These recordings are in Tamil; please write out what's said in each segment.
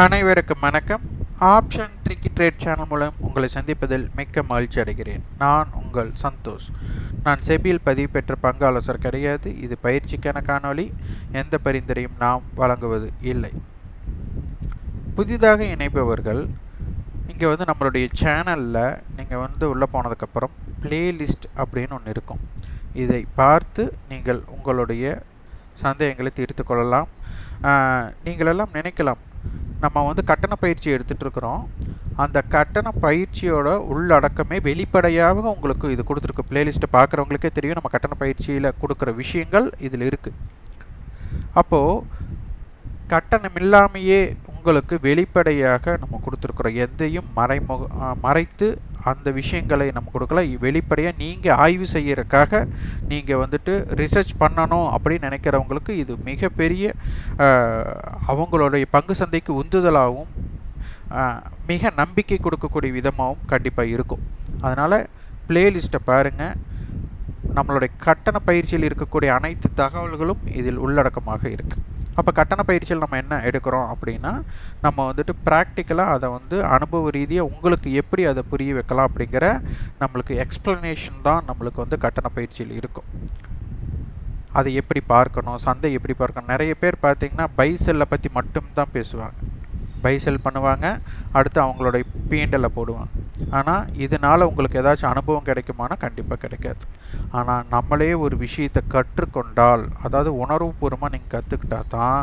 அனைவருக்கும் வணக்கம். ஆப்ஷன் ட்ரிக்கி ட்ரேட் சேனல் மூலம் உங்களை சந்திப்பதில் மிக்க மகிழ்ச்சி அடைகிறேன். நான் உங்கள் சந்தோஷ். நான் செபியில் பதிவு பெற்ற பங்கு ஆலோசகர் கிடையாது. இது பயிற்சிக்கான காணொளி. எந்த பரிந்துரையும் நாம் வழங்குவது இல்லை. புதிதாக இணைப்பவர்கள் இங்கே வந்து நம்மளுடைய சேனலில் நீங்கள் வந்து உள்ளே போனதுக்கப்புறம் பிளேலிஸ்ட் அப்படின்னு ஒன்று இருக்கும். இதை பார்த்து நீங்கள் உங்களுடைய சந்தேகங்களை தீர்த்து கொள்ளலாம். நீங்களெல்லாம் நினைக்கலாம். நம்ம வந்து கட்டண பயிற்சி எடுத்துகிட்டு இருக்கிறோம் அந்த கட்டண பயிற்சியோட உள்ளடக்கமே வெளிப்படையாக உங்களுக்கு இது கொடுத்துருக்கு. பிளேலிஸ்ட்டை பார்க்குறவங்களுக்கே தெரியும் நம்ம கட்டண பயிற்சியில் கொடுக்குற விஷயங்கள் இதில் இருக்குது அப்போது கட்டணம் இல்லாமையே உங்களுக்கு வெளிப்படையாக நம்ம கொடுத்துருக்குறோம் எதையும் மறைமுக மறைத்து அந்த விஷயங்களை நம்ம கொடுக்கல. வெளிப்படையாக நீங்கள் ஆய்வு செய்கிறக்காக நீங்கள் வந்துட்டு ரிசர்ச் பண்ணணும் அப்படின்னு நினைக்கிறவங்களுக்கு இது மிகப்பெரிய அவங்களுடைய பங்கு சந்தைக்கு உந்துதலாகவும் மிக நம்பிக்கை கொடுக்கக்கூடிய விதமாகவும் கண்டிப்பாக இருக்கும். அதனால் பிளேலிஸ்ட்டை பாருங்கள் நம்மளுடைய கட்டண பயிற்சியில் இருக்கக்கூடிய அனைத்து தகவல்களும் இதில் உள்ளடக்கமாக இருக்குது அப்போ கட்டண பயிற்சியில் நம்ம என்ன எடுக்கிறோம் அப்படின்னா நம்ம வந்துட்டு ப்ராக்டிக்கலாக அதை வந்து அனுபவ ரீதியாக உங்களுக்கு எப்படி அதை புரிய வைக்கலாம் அப்படிங்கிற நம்மளுக்கு எக்ஸ்ப்ளனேஷன் தான் நம்மளுக்கு வந்து கட்டண பயிற்சியில் இருக்கும். அதை எப்படி பார்க்கணும் சந்தை எப்படி பார்க்கணும் நிறைய பேர் பார்த்தீங்கன்னா பை செல்லை பற்றி மட்டும்தான் பேசுவாங்க. பை செல் பண்ணுவாங்க அடுத்து அவங்களோட பீண்டலை போடுவாங்க. ஆனால் இதனால் உங்களுக்கு ஏதாச்சும் அனுபவம் கிடைக்குமானா கண்டிப்பாக கிடைக்காது. ஆனால் நம்மளே ஒரு விஷயத்தை கற்றுக்கொண்டால் அதாவது உணர்வுபூர்வமாக நீங்கள் கற்றுக்கிட்டா தான்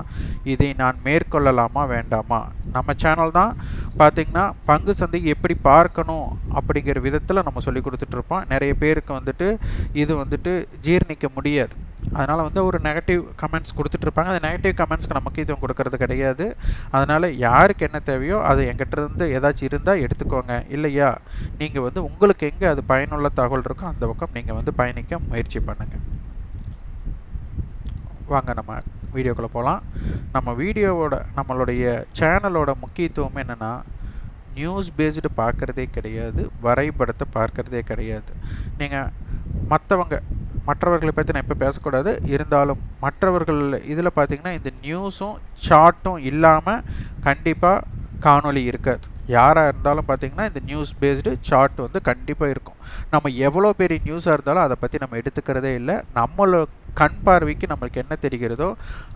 இதை நான் மேற்கொள்ளலாமா வேண்டாமா? நம்ம சேனல் தான் பார்த்திங்கன்னா பங்கு சந்தை எப்படி பார்க்கணும் அப்படிங்கிற விதத்தில் நம்ம சொல்லி கொடுத்துட்ருப்போம் நிறைய பேருக்கு வந்துட்டு இது வந்துட்டு ஜீர்ணிக்க முடியாது. அதனால் வந்து ஒரு நெகட்டிவ் கமெண்ட்ஸ் கொடுத்துட்ருப்பாங்க அந்த நெகட்டிவ் கமெண்ட்ஸ்க்கு நமக்கு இதுவும் கொடுக்கறது கிடையாது. அதனால் யாருக்கு என்ன தேவையோ அது எங்கிட்ட இருந்து ஏதாச்சும் இருந்தால் எடுத்துக்கோங்க. இல்லையா? நீங்கள் வந்து உங்களுக்கு எங்கே அது பயனுள்ள தகவல் இருக்கோ அந்த பக்கம் நீங்கள் வந்து பயணிக்க முயற்சி பண்ணுங்கள் வாங்க நம்ம வீடியோக்குள்ளே போகலாம் நம்ம வீடியோவோட நம்மளுடைய சேனலோட முக்கியத்துவம் என்னென்னா நியூஸ் பேஸ்டு பார்க்குறதே கிடையாது வரைபடத்தை பார்க்குறதே கிடையாது. நீங்கள் மற்றவங்க மற்றவர்களை பற்றி நான் இப்போ பேசக்கூடாது. இருந்தாலும் மற்றவர்கள் இதில் பார்த்தீங்கன்னா இந்த நியூஸும் சார்ட்டும் இல்லாமல் கண்டிப்பாக காணொளி இருக்காது. யாராக இருந்தாலும் பார்த்தீங்கன்னா இந்த நியூஸ் பேஸ்டு சார்ட் வந்து கண்டிப்பாக இருக்கும். நம்ம எவ்வளோ பெரிய நியூஸாக இருந்தாலும் அதை பற்றி நம்ம எடுத்துக்கிறதே இல்லை. நம்மளோட கண் பார்வைக்கு நம்மளுக்கு என்ன தெரிகிறதோ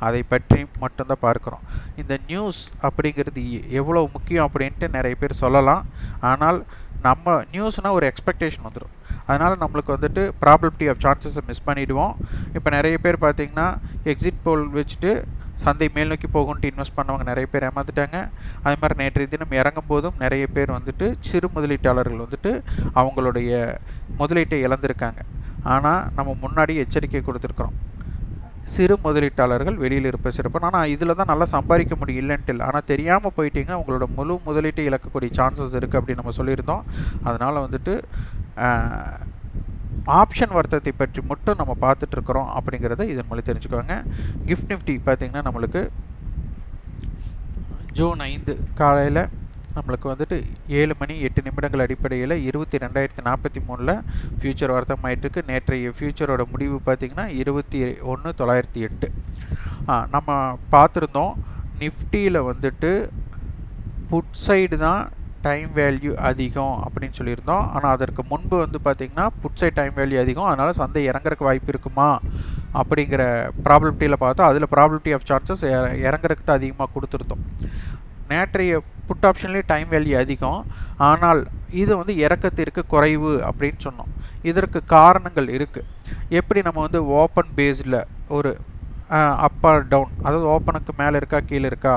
அதை பற்றி மட்டும்தான் பார்க்குறோம். இந்த நியூஸ் அப்படிங்கிறது எவ்வளோ முக்கியம் அப்படின்ட்டு நிறைய பேர் சொல்லலாம். ஆனால் நம்ம நியூஸ்னால் ஒரு எக்ஸ்பெக்டேஷன் வந்துடும் அதனால் நம்மளுக்கு வந்துட்டு ப்ராபபிலிட்டி ஆஃப் சான்சஸை மிஸ் பண்ணிவிடுவோம் இப்போ நிறைய பேர் பார்த்திங்கன்னா எக்ஸிட் போல் வச்சுட்டு சந்தை மேல் நோக்கி போகும்ட்டு இன்வெஸ்ட் பண்ணவங்க நிறைய பேர் ஏமாந்துட்டாங்க. அதே மாதிரி நேற்றைய தினம் இறங்கும் போதும் நிறைய பேர் வந்துட்டு சிறு முதலீட்டாளர்கள் வந்துட்டு அவங்களுடைய முதலீட்டை இழந்திருக்காங்க. ஆனால் நம்ம முன்னாடி எச்சரிக்கை கொடுத்துருக்குறோம். சிறு முதலீட்டாளர்கள் வெளியில் இருப்ப சிறப்பு. ஆனால் இதில் தான் நல்லா சம்பாதிக்க முடியும் இல்லைன்ட்டு இல்லை. ஆனால் தெரியாமல் போயிட்டீங்கன்னா உங்களோட முழு முதலீட்டை இழக்கக்கூடிய சான்சஸ் இருக்குது அப்படின்னு நம்ம சொல்லியிருந்தோம். அதனால் வந்துட்டு ஆப்ஷன் வர்த்தகத்தை பற்றி மட்டும் நம்ம பார்த்துட்ருக்குறோம் அப்படிங்கிறத இதன் மூலம் தெரிஞ்சுக்கோங்க. கிஃப்ட் நிஃப்டி பார்த்திங்கன்னா நம்மளுக்கு ஜூன் ஐந்து காலையில் நம்மளுக்கு வந்துட்டு ஏழு மணி எட்டு நிமிடங்கள் அடிப்படையில் இருபத்தி ரெண்டாயிரத்தி நாற்பத்தி மூணில் ஃபியூச்சர் வர்த்தமாயிட்டிருக்கு. நேற்றைய ஃபியூச்சரோட முடிவு பார்த்திங்கன்னா இருபத்தி ஒன்று தொள்ளாயிரத்தி எட்டு. நம்ம பார்த்துருந்தோம் நிஃப்டியில் வந்துட்டு புட் சைடு தான் டைம் வேல்யூ அதிகம் அப்படின்னு சொல்லியிருந்தோம். ஆனால் அதற்கு முன்பு வந்து பார்த்திங்கன்னா புட் சைட் டைம் வேல்யூ அதிகம். அதனால் சந்தை இறங்குறக்கு வாய்ப்பு இருக்குமா அப்படிங்கிற ப்ராபிலிட்டியில் பார்த்தா அதில் ப்ராபிலிட்டி ஆஃப் சான்சஸ் இறங்குறதுக்கு தான் அதிகமாக கொடுத்துருந்தோம். நேற்றைய புட் ஆப்ஷன்லேயே டைம் வேல்யூ அதிகம். ஆனால் இது வந்து இறக்கத்திற்கு குறைவு அப்படின்னு சொன்னோம். இதற்கு காரணங்கள் இருக்குது எப்படி நம்ம வந்து ஓப்பன் பேஸில் ஒரு அப் ஆர் டவுன் அதாவது ஓப்பனுக்கு மேலே இருக்கா கீழே இருக்கா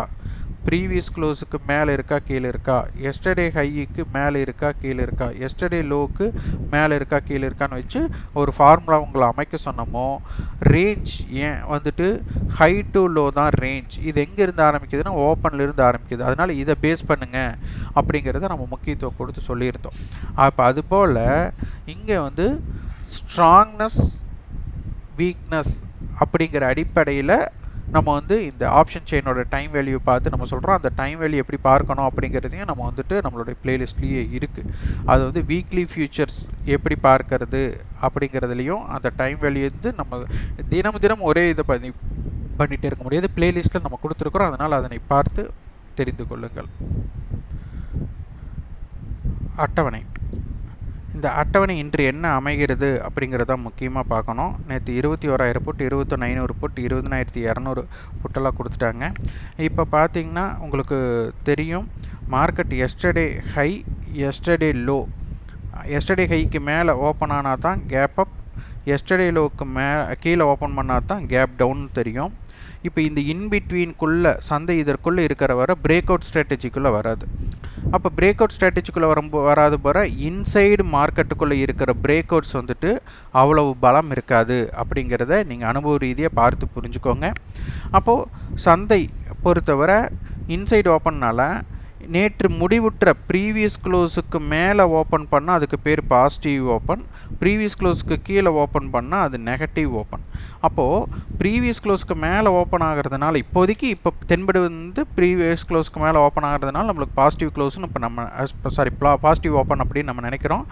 ப்ரீவியஸ் க்ளோஸுக்கு மேலே இருக்கா கீழே இருக்கா? எஸ்டர்டே ஹைக்கு மேலே இருக்கா கீழே இருக்கா? எஸ்டர்டே லோவுக்கு மேலே இருக்கா கீழே இருக்கான்னு வச்சு ஒரு ஃபார்முலா உங்களை அமைக்க சொன்னோமோ ரேஞ்ச் ஏன் வந்துட்டு ஹை டு லோ தான் ரேஞ்ச் இது எங்கேருந்து ஆரம்பிக்குதுன்னா ஓப்பனில் இருந்து ஆரம்பிக்குது. அதனால் இதை பேஸ் பண்ணுங்கள் அப்படிங்கிறத நம்ம முக்கியத்துவம் கொடுத்து சொல்லியிருந்தோம். அப்போ அதுபோல் இங்கே வந்து ஸ்ட்ராங்னஸ் வீக்னஸ் அப்படிங்கிற அடிப்படையில் நம்ம வந்து இந்த ஆப்ஷன் செயினோட டைம் வேல்யூ பார்த்து நம்ம சொல்கிறோம் அந்த டைம் வேல்யூ எப்படி பார்க்கணும் அப்படிங்கிறதையும் நம்ம வந்துட்டு நம்மளுடைய பிளேலிஸ்ட்லேயே இருக்குது அது வந்து வீக்லி ஃபியூச்சர்ஸ் எப்படி பார்க்கறது அப்படிங்கிறதுலையும் அந்த டைம் வேல்யூ வந்து நம்ம தினம் தினம் ஒரே இதை பண்ணி பண்ணிகிட்டே இருக்க முடியாது. பிளேலிஸ்ட்டில் நம்ம கொடுத்துருக்குறோம். அதனால் அதனை பார்த்து தெரிந்து கொள்ளுங்கள். அட்டவணை. இந்த அட்டவணை இன்று என்ன அமைகிறது அப்படிங்கிறத முக்கியமாக பார்க்கணும். நேற்று இருபத்தி ஓராயிரம் புட் இருபத்தொன்று ஐநூறு புட் இருபதனாயிரத்தி இரநூறு புட்டெல்லாம் கொடுத்துட்டாங்க. இப்போ பார்த்தீங்கன்னா உங்களுக்கு தெரியும் market yesterday high yesterday low yesterday haiku மேலே ஓப்பன் ஆனால் தான் கேப் அப் எஸ்டர்டே லோவுக்கு மே கீழே ஓப்பன் பண்ணால் தான் கேப் டவுன் தெரியும். இப்போ இந்த இன்பிட்வீன்குள்ளே சந்தை இதற்குள்ளே இருக்கிற வர பிரேக் அவுட் ஸ்ட்ராட்டஜிக்குள்ளே வராது. அப்போ பிரேக் அவுட் ஸ்ட்ராட்டஜிக்குள்ளே வரும் வராது போகிற இன்சைடு மார்க்கெட்டுக்குள்ளே இருக்கிற பிரேக் அவுட்ஸ் வந்துட்டு அவ்வளவு பலம் இருக்காது அப்படிங்கிறத நீங்கள் அனுபவ ரீதியாக பார்த்து புரிஞ்சுக்கோங்க. அப்போது சந்தை பொறுத்தவரை இன்சைடு ஓப்பன்னால் நேற்று முடிவுற்ற ப்ரீவியஸ் க்ளோஸுக்கு மேலே ஓப்பன் பண்ணால் அதுக்கு பேர் பாசிட்டிவ் ஓப்பன் ப்ரீவியஸ் க்ளோஸுக்கு கீழே ஓப்பன் பண்ணால் அது நெகட்டிவ் ஓப்பன் அப்போது ப்ரீவியஸ் க்ளோஸ்க்கு மேலே ஓப்பன் ஆகிறதுனால இப்போதைக்கு இப்போ தென்படு வந்து ப்ரீவியஸ் க்ளோஸ்க்கு மேலே ஓப்பன் ஆகிறதுனால நம்மளுக்கு பாசிட்டிவ் க்ளோஸ்னு இப்போ நம்ம சாரி பாசிட்டிவ் ஓப்பன் அப்படின்னு நம்ம நினைக்கிறோம்.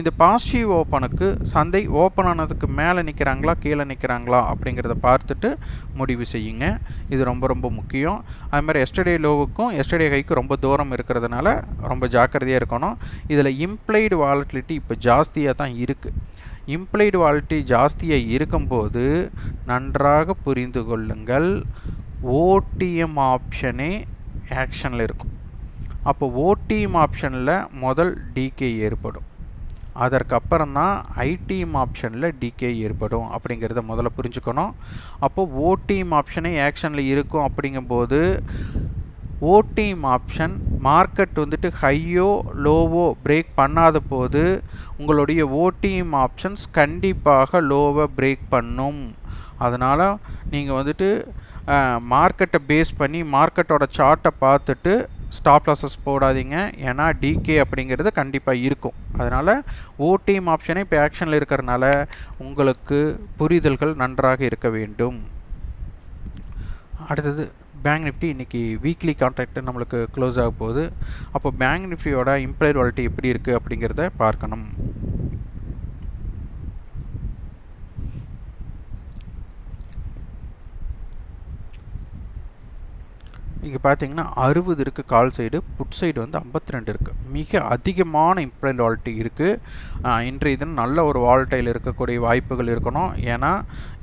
இந்த பாசிட்டிவ் ஓப்பனுக்கு சந்தை ஓப்பன் ஆனதுக்கு மேலே நிற்கிறாங்களா கீழே நிற்கிறாங்களா அப்படிங்கிறத பார்த்துட்டு முடிவு செய்யுங்க. இது ரொம்ப ரொம்ப முக்கியம். அது மாதிரி எஸ்டர்டே லோவுக்கும் எஸ்டர்டே ஹைக்கும் ரொம்ப தூரம் இருக்கிறதுனால ரொம்ப ஜாக்கிரதையாக இருக்கணும். இதில் இம்ப்ளைடு வாலட்டிலிட்டி இப்போ ஜாஸ்தியாக தான் இருக்குது இம்ப்ளைடு வாலிட்டி ஜாஸ்தியாக இருக்கும்போது நன்றாக புரிந்து கொள்ளுங்கள். ஓடிஎம் ஆப்ஷனே ஆக்ஷனில் இருக்கும். அப்போ ஓடிஎம் ஆப்ஷனில் முதல் டிகே ஏற்படும். அதற்கப்புறம் தான் ஐடிஎம் ஆப்ஷனில் டிகே ஏற்படும் அப்படிங்கிறத முதல்ல புரிஞ்சுக்கணும். அப்போது ஓடிஎம் ஆப்ஷனே ஆக்ஷனில் இருக்கும் அப்படிங்கும்போது ஓடிஎம் ஆப்ஷன். மார்க்கெட் வந்துட்டு ஹையோ லோவோ பிரேக் பண்ணாத போது உங்களுடைய ஓடிஎம் ஆப்ஷன்ஸ் கண்டிப்பாக லோவை பிரேக் பண்ணும். அதனால் நீங்கள் வந்துட்டு மார்க்கெட்டை பேஸ் பண்ணி மார்க்கெட்டோட சார்ட்டை பார்த்துட்டு ஸ்டாப் லாஸஸ் போடாதீங்க. ஏன்னா டிகே அப்படிங்கிறது கண்டிப்பாக இருக்கும். அதனால் ஓடிஎம் ஆப்ஷனே இப்போ ஆக்ஷனில் இருக்கிறனால உங்களுக்கு புரிதல்கள் நன்றாக இருக்க வேண்டும். அடுத்தது பேங்க் நிஃப்டி இன்றைக்கி வீக்லி கான்ட்ராக்ட் நம்மளுக்கு க்ளோஸ் ஆக போகுது. அப்போ பேங்க் நிஃப்டியோட இம்ப்ளாயர் வாலிட்டி எப்படி இருக்குது அப்படிங்கிறத பார்க்கணும். இங்கே பார்த்தீங்கன்னா அறுபது இருக்குது கால் சைடு புட் சைடு வந்து ஐம்பத்தி ரெண்டு இருக்குது மிக அதிகமான இம்ப்ளாய்ட் வால்ட்டி இருக்குது இன்றைய தினம் நல்ல ஒரு வால்டைல் இருக்கக்கூடிய வாய்ப்புகள் இருக்கணும். ஏன்னா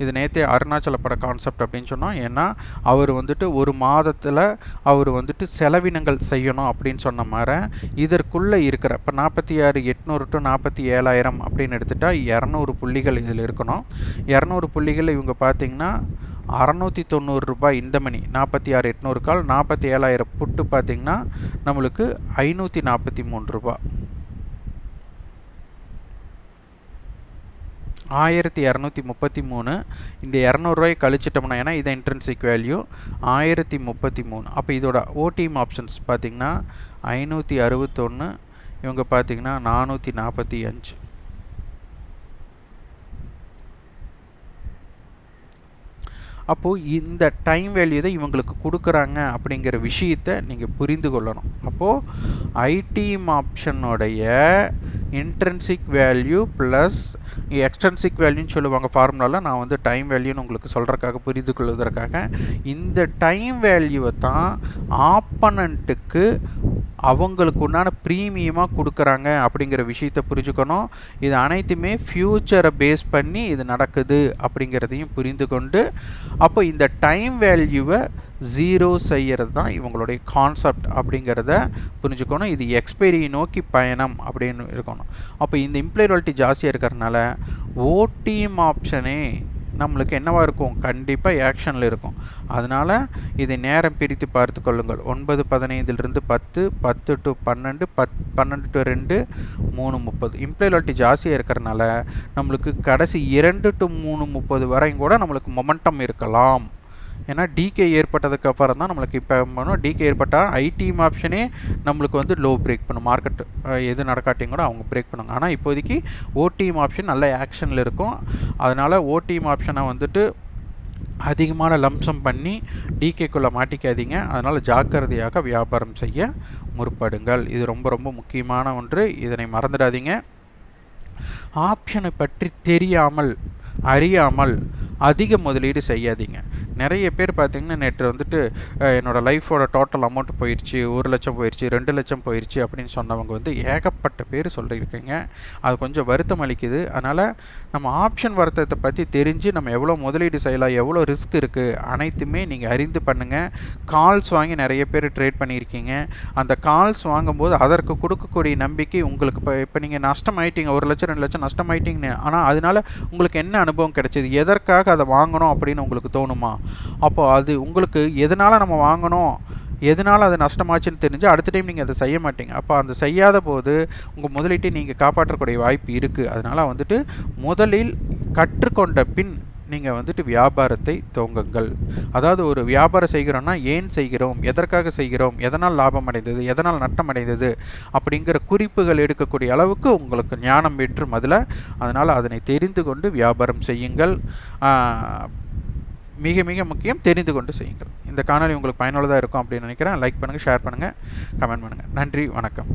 இது நேற்றே அருணாச்சல பட கான்செப்ட் அப்படின்னு சொன்னோம். ஏன்னா அவர் வந்துட்டு ஒரு மாதத்தில் அவர் வந்துட்டு செலவினங்கள் செய்யணும் அப்படின்னு சொன்ன மாதிரி இதற்குள்ளே இருக்கிற இப்போ நாற்பத்தி ஆறு எட்நூறு டு நாற்பத்தி ஏழாயிரம் அப்படின்னு எடுத்துட்டால் இரநூறு புள்ளிகள் இதில் இருக்கணும். இரநூறு புள்ளிகள் இவங்க பார்த்திங்கன்னா அறநூற்றி தொண்ணூறு ரூபாய் இந்த மணி நாற்பத்தி ஆறு எட்நூறு கால் நாற்பத்தி ஏழாயிரம் புட்டு பார்த்திங்கன்னா நம்மளுக்கு ஐநூற்றி நாற்பத்தி மூணு ரூபா ஆயிரத்தி இரநூத்தி முப்பத்தி மூணு இந்த இரநூறுவாய் கழிச்சிட்டோம்னா ஏன்னா இது இன்ட்ரென்சிக் வேல்யூ ஆயிரத்தி முப்பத்தி மூணு. அப்போ இதோட ஓடிஎம் ஆப்ஷன்ஸ் பார்த்திங்கன்னா ஐநூற்றி அறுபத்தொன்று இவங்க பார்த்திங்கன்னா நானூற்றி நாற்பத்தி அஞ்சு. அப்போது இந்த டைம் வேல்யூ தான் இவங்களுக்கு கொடுக்குறாங்க அப்படிங்கிற விஷயத்தை நீங்கள் புரிந்து கொள்ளணும். அப்போது ஐடிஎம் ஆப்ஷனுடைய இன்ட்ரென்சிக் வேல்யூ ப்ளஸ் எக்ஸ்டென்சிக் வேல்யூன்னு சொல்லுவாங்க ஃபார்முலாவில் நான் வந்து டைம் வேல்யூன்னு உங்களுக்கு சொல்கிறக்காக புரிந்து கொள்வதற்காக இந்த டைம் வேல்யூவை தான் ஆப்பனண்ட்டுக்கு அவங்களுக்கு உண்டான ப்ரீமியமாக கொடுக்குறாங்க அப்படிங்கிற விஷயத்த புரிஞ்சுக்கணும். இது அனைத்துமே ஃப்யூச்சரை பேஸ் பண்ணி இது நடக்குது அப்படிங்கிறதையும் புரிந்து கொண்டு அப்போ இந்த டைம் வேல்யூவை ஜீரோ செய்கிறது தான் இவங்களுடைய கான்செப்ட் அப்படிங்கிறத புரிஞ்சுக்கணும். இது எக்ஸ்பைரி நோக்கி பயணம் அப்படின்னு இருக்கணும். அப்போ இந்த இம்ப்ளாயபிலிட்டி ஜாஸ்தியாக இருக்கிறதுனால ஓடிஎம் ஆப்ஷனே நம்மளுக்கு என்னவாக இருக்கும்? கண்டிப்பாக ஆக்ஷனில் இருக்கும். அதனால் இதை நேரம் பிரித்து பார்த்து கொள்ளுங்கள். ஒன்பது பதினைந்திலிருந்து பத்து பத்து டு பன்னெண்டு பத் பன்னெண்டு டு ரெண்டு மூணு முப்பது. இம்ப்ளாயபிலிட்டி ஜாஸ்தியாக இருக்கிறனால நம்மளுக்கு கடைசி இரண்டு டு மூணு முப்பது வரையும் கூட நம்மளுக்கு மொமெண்டம் இருக்கலாம். ஏன்னா டிகே ஏற்பட்டதுக்கு அப்புறம் தான் நம்மளுக்கு இப்போ பண்ணும். டிகே ஏற்பட்டால் ஐடிஎம் ஆப்ஷனே நம்மளுக்கு வந்து லோ பிரேக் பண்ணும். மார்க்கெட் எது நடக்காட்டியும் கூட அவங்க பிரேக் பண்ணுவாங்க. ஆனால் இப்போதைக்கு ஓடிஎம் ஆப்ஷன் நல்ல ஆக்ஷனில் இருக்கும். அதனால் ஓடிஎம் ஆப்ஷனை வந்துட்டு அதிகமான லம்சம் பண்ணி டிகேக்குள்ளே மாட்டிக்காதீங்க. அதனால் ஜாக்கிரதையாக வியாபாரம் செய்ய முற்படுங்கள். இது ரொம்ப ரொம்ப முக்கியமான ஒன்று. இதனை மறந்துடாதீங்க. ஆப்ஷனை பற்றி தெரியாமல் அறியாமல் அதிக முதலீடு செய்யாதீங்க. நிறைய பேர் பார்த்திங்கன்னா நேற்று வந்துட்டு என்னோடய லைஃபோட டோட்டல் அமௌண்ட் போயிடுச்சு ஒரு லட்சம் போயிடுச்சு ரெண்டு லட்சம் போயிடுச்சு அப்படின்னு சொன்னவங்க வந்து ஏகப்பட்ட பேர் சொல்லியிருக்கீங்க. அது கொஞ்சம் வருத்தம் அளிக்குது. அதனால் நம்ம ஆப்ஷன் வர்த்தகத்தை பற்றி தெரிஞ்சு நம்ம எவ்வளோ முதலீடு செய்யலாம் எவ்வளோ ரிஸ்க் இருக்குது அனைத்துமே நீங்கள் அறிந்து பண்ணுங்கள் கால்ஸ் வாங்கி நிறைய பேர் ட்ரேட் பண்ணியிருக்கீங்க. அந்த கால்ஸ் வாங்கும்போது அதற்கு கொடுக்கக்கூடிய நம்பிக்கை உங்களுக்கு இப்போ இப்போ நீங்கள் நஷ்டம் ஆயிட்டீங்க ஒரு லட்சம் ரெண்டு லட்சம் நஷ்டம் ஆனால் அதனால உங்களுக்கு என்ன அனுபவம் கிடைச்சிது? எதற்காக அதை வாங்கணும் அப்படின்னு உங்களுக்கு தோணுமா? அப்போ அது உங்களுக்கு எதனால் நம்ம வாங்கணும்? எதனால் அது நஷ்டமாச்சுன்னு தெரிஞ்சு அடுத்த டைம் நீங்கள் அதை செய்ய மாட்டீங்க. அப்போ அந்த செய்யாத போது உங்கள் முதலீட்டை நீங்கள் காப்பாற்றக்கூடிய வாய்ப்பு இருக்குது அதனால் வந்துட்டு முதலில் கற்றுக்கொண்ட பின் நீங்கள் வந்துட்டு வியாபாரத்தை துவங்குங்கள். அதாவது ஒரு வியாபாரம் செய்கிறோன்னா ஏன் செய்கிறோம்? எதற்காக செய்கிறோம்? எதனால் லாபம் அடைந்தது? எதனால் நட்டம் அடைந்தது? அப்படிங்கிற குறிப்புகள் எடுக்கக்கூடிய அளவுக்கு உங்களுக்கு ஞானம் வேண்டும். அதில் அதனால் அதனை தெரிந்து கொண்டு வியாபாரம் செய்யுங்கள். மிக மிக முக்கியம் தெரிந்து கொண்டு செய்யுங்கள். இந்த காணொளி உங்களுக்கு பயனுள்ளதாக இருக்கும் அப்படின்னு நினைக்கிறேன். லைக் பண்ணுங்கள் ஷேர் பண்ணுங்கள் கமெண்ட் பண்ணுங்கள் நன்றி வணக்கம்.